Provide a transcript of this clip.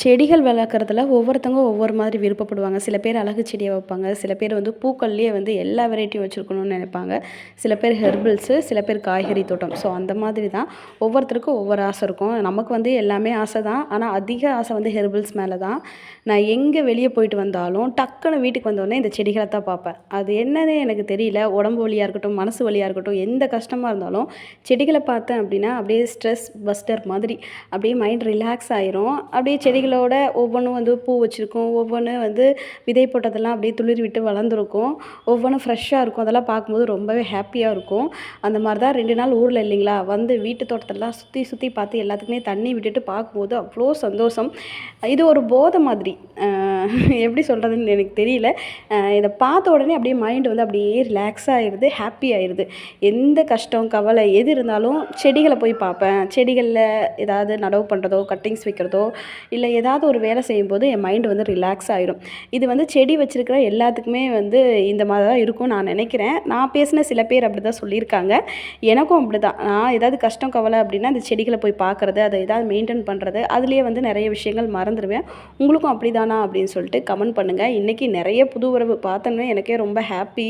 செடிகள் வளர்க்குறதுல ஒவ்வொருத்தவங்க ஒவ்வொரு மாதிரி விருப்பப்படுவாங்க. சில பேர் அழகு செடியை வைப்பாங்க. சில பேர் வந்து பூக்கள்லேயே வந்து எல்லா வெரைட்டியும் வச்சுருக்கணும்னு நினைப்பாங்க. சில பேர் ஹெர்பிள்ஸு சில பேர் காய்கறி தோட்டம். ஸோ அந்த மாதிரி தான். ஒவ்வொருத்தருக்கும் ஒவ்வொரு ஆசை இருக்கும். நமக்கு வந்து எல்லாமே ஆசை தான். ஆனால் அதிக ஆசை வந்து ஹெர்பிள்ஸ் மேலே தான். நான் எங்கே வெளியே போயிட்டு வந்தாலும் டக்குன்னு வீட்டுக்கு வந்தோடனே இந்த செடிகளை தான் பார்ப்பேன். அது என்னன்னு எனக்கு தெரியல. உடம்பு வலியாக இருக்கட்டும் மனசு வலியாக இருக்கட்டும் எந்த கஷ்டமாக இருந்தாலும் செடிகளை பார்த்தேன் அப்படின்னா அப்படியே ஸ்ட்ரெஸ் பஸ்டர் மாதிரி அப்படியே மைண்ட் ரிலாக்ஸ் ஆயிரும். அப்படியே செடிகளோட ஒவ்வொன்றும் வந்து பூ வச்சுருக்கும் ஒவ்வொன்று வந்து விதை போட்டதெல்லாம் அப்படியே துளிர் விட்டு வளர்ந்துருக்கும். ஒவ்வொன்றும் ஃப்ரெஷ்ஷாக இருக்கும். அதெல்லாம் பார்க்கும்போது ரொம்பவே ஹாப்பியாக இருக்கும். அந்த மாதிரி தான் ரெண்டு நாள் ஊரில் இல்லைங்களா? வந்து வீட்டு தோட்டத்தெல்லாம் சுற்றி சுற்றி பார்த்து எல்லாத்துக்குமே தண்ணி விட்டுட்டு பார்க்கும்போது அவ்வளோ சந்தோஷம். இது ஒரு போதை மாதிரி. எப்படி சொல்கிறதுன்னு எனக்கு தெரியல. இதை பார்த்த உடனே அப்படியே மைண்டு வந்து அப்படியே ரிலாக்ஸ் ஆகிடுது ஹாப்பி ஆயிடுது. எந்த கஷ்டம் கவலை எது இருந்தாலும் செடிகளை போய் பார்ப்பேன். செடிகளில் ஏதாவது நடவு பண்ணுறதோ கட்டிங்ஸ் வைக்கிறதோ இல்லை ஏதாவது ஒரு வேலை செய்யும்போது என் மைண்டு வந்து ரிலாக்ஸ் ஆயிடும் இது வந்து செடி வச்சுருக்கிற எல்லாத்துக்குமே வந்து இந்த மாதிரி தான் இருக்கும் நான் நினைக்கிறேன். நான் பேசின சில பேர் அப்படி தான் சொல்லியிருக்காங்க. எனக்கும் அப்படி தான் நான் ஏதாவது கஷ்டம் கவலை அப்படின்னா அந்த செடிகளை போய் பார்க்குறது அதை ஏதாவது மெயின்டைன் பண்ணுறது அதுலேயே வந்து நிறைய விஷயங்கள் மறந்துடுவேன் உங்களுக்கும் அப்படி தானா அப்படின்னு சொல்லிட்டு கமெண்ட் பண்ணுங்கள் இன்றைக்கி நிறைய புது உறவு பார்த்தோன்னே எனக்கே ரொம்ப ஹாப்பி